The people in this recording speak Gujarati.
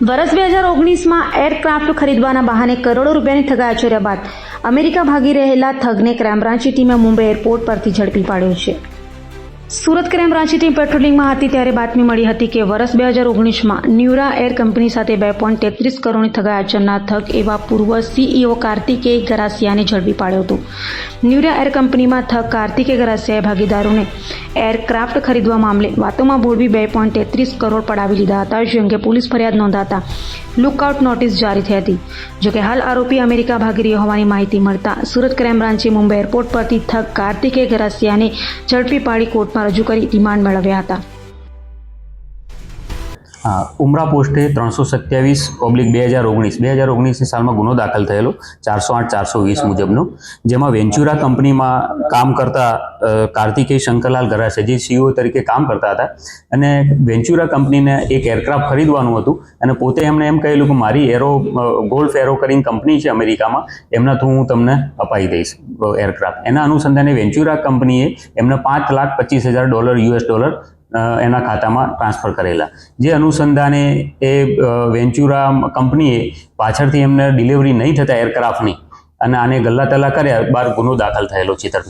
વર્ષ બે હજાર ઓગણીસમાં એરક્રાફ્ટ ખરીદવાના બહાને કરોડો રૂપિયાની ઠગાઈ આચર્યા બાદ અમેરિકા ભાગી રહેલા થગને ક્રાઇમ બ્રાન્ચની ટીમે મુંબઈ એરપોર્ટ પરથી ઝડપી પાડ્યો છે. સુરત ક્રાઇમ બ્રાન્ચની ટીમ પેટ્રોલિંગમાં હતી ત્યારે બાતમી મળી હતી કે વર્ષ બે હજાર ઓગણીસમાં ન્યુરા એર કંપની સાથે બે પોઈન્ટ તેત્રીસ કરોડની ઠગાઈ આચરના થગ એવા પૂર્વ સીઈઓ કાર્તિકેય ગરાસિયાને ઝડપી પાડ્યો હતો. ન્યુરા એર કંપનીમાં થગ કાર્તિકે ગરાસિયાએ ભાગીદારોને એરક્રાફ્ટ ખરીદવા મામલે વાતોમાં બોલવી બે પોઈન્ટ તેત્રીસ કરોડ પડાવી લીધા હતા, જે અંગે પોલીસ ફરિયાદ નોંધાતા લુકઆઉટ નોટિસ જારી થઈ હતી. જોકે હાલ આરોપી અમેરિકા ભાગી રહ્યો હોવાની માહિતી મળતા સુરત ક્રાઇમ બ્રાન્ચે મુંબઈ એરપોર્ટ પરથી થગ કાર્તિકે ગરાસિયાને ઝડપી પાડી કોર્ટમાં રજૂ કરી રિમાન્ડ મેળવ્યા હતા. હા ઉમરા પોસ્ટે ત્રણસો સત્યાવીસ ઓબ્લિક બે હજાર ઓગણીસ. બે હજાર ઓગણીસની સાલમાં ગુનો દાખલ થયેલો ચારસો આઠ, ચારસો વીસ મુજબનો. જેમાં વેન્ચુરા કંપનીમાં કામ કરતા કાર્તિકેય શંકરલાલ ગરાસે જે સીઈઓ તરીકે કામ કરતા હતા. અને વેન્ચુરા કંપનીને એક એરક્રાફ્ટ ખરીદવાનું હતું અને પોતે એમણે એમ કહેલું કે મારી એરો ગોલ્ફ એરો કરીને કંપની છે અમેરિકામાં, એમના થ્રુ હું તમને અપાઈ દઈશ એરક્રાફ્ટ એના અનુસંધાને વેન્ચુરા કંપનીએ એમને પાંચ લાખ પચીસ હજાર ડોલર, યુએસ ડોલર એના ખાતામાં ટ્રાન્સફર કરેલા. જે અનુસંધાને એ વેન્ચુરા કંપનીએ પાછળથી એમને ડિલિવરી નહીં થતા એરક્રાફ્ટની અને આને ગલ્લા તલ્લા કર્યા બાર ગુનો દાખલ થયેલો છે.